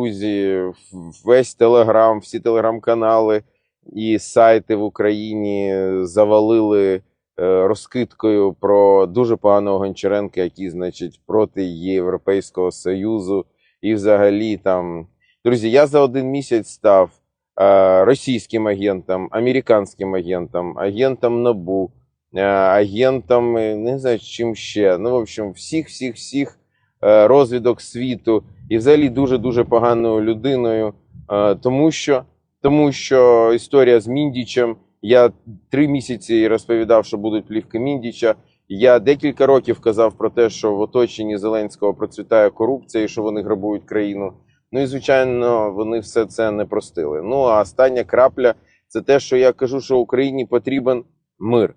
Друзі, весь телеграм, всі телеграм-канали і сайти в Україні завалили е, розкидкою про дуже поганого Гончаренка, який, значить, проти Європейського Союзу. І взагалі там. Друзі, я за один місяць став е, російським агентом, американським агентом, агентом НАБУ, е, агентом, не знаю, чим ще. Ну, в общем, всіх, всіх, всіх е, розвідок світу і взагалі дуже дуже поганою людиною, е, тому що тому що історія з Міндічем. Я три місяці розповідав, що будуть плівки Міндіча. Я декілька років казав про те, що в оточенні Зеленського процвітає корупція і що вони грабують країну. Ну і звичайно, вони все це не простили. Ну а остання крапля це те, що я кажу, що Україні потрібен мир.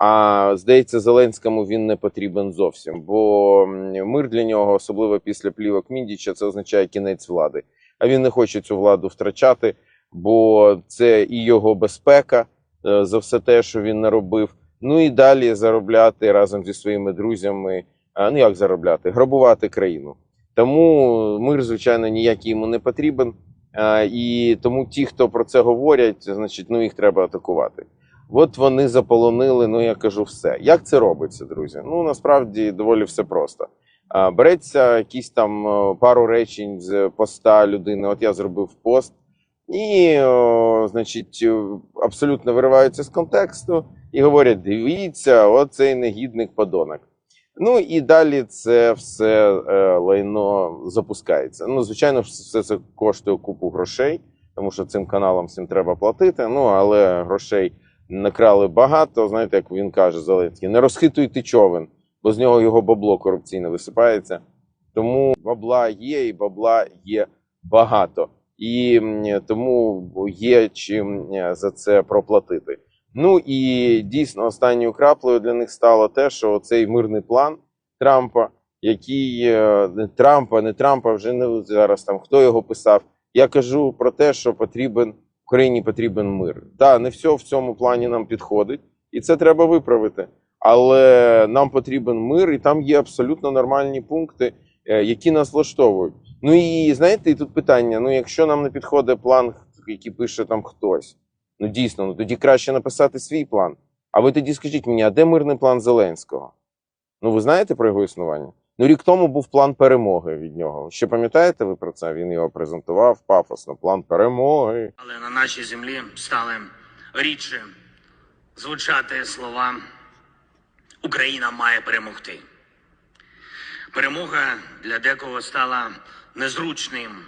А здається, Зеленському він не потрібен зовсім, бо м, для нього, особливо після плівок Міндіча, це означає кінець влади. А він не хоче цю владу втрачати, бо це і його безпека е, за все те, що він наробив. Ну і далі заробляти разом зі своїми друзями. Ну як заробляти? Грабувати країну. Тому мир, звичайно, ніякий йому не потрібен. І тому ті, хто про це говорять, значить, ну їх треба атакувати. От вони заполонили, ну я кажу, все. Як це робиться, друзі? Ну насправді доволі все просто. Береться якісь там пару речень з поста людини. От я зробив пост, і, о, значить, абсолютно вириваються з контексту і говорять: дивіться, оцей негідник подонок. Ну і далі це все е, лайно запускається. Ну, звичайно, все це коштує купу грошей, тому що цим каналам всім треба платити. Ну але грошей накрали багато. Знаєте, як він каже, Зеленський, не розхитуйте човен, бо з нього його бабло корупційне висипається. Тому бабла є, і бабла є багато. І тому є чим е, за це проплатити. Ну і дійсно останньою краплею для них стало те, що цей мирний план Трампа, який е, не Трампа, не Трампа, вже не зараз там хто його писав. Я кажу про те, що потрібен Україні потрібен мир. Так, не все в цьому плані нам підходить, і це треба виправити. Але нам потрібен мир, і там є абсолютно нормальні пункти, е, які нас влаштовують. Ну і знаєте, і тут питання: ну якщо нам не підходить план, який пише там хтось, ну дійсно, ну тоді краще написати свій план. А ви тоді скажіть мені, а де мирний план Зеленського? Ну ви знаєте про його існування? Ну рік тому був план перемоги від нього. Ще пам'ятаєте ви про це? Він його презентував пафосно. План перемоги. Але на нашій землі стали рідше звучати слова Україна має перемогти. Перемога для декого стала незручним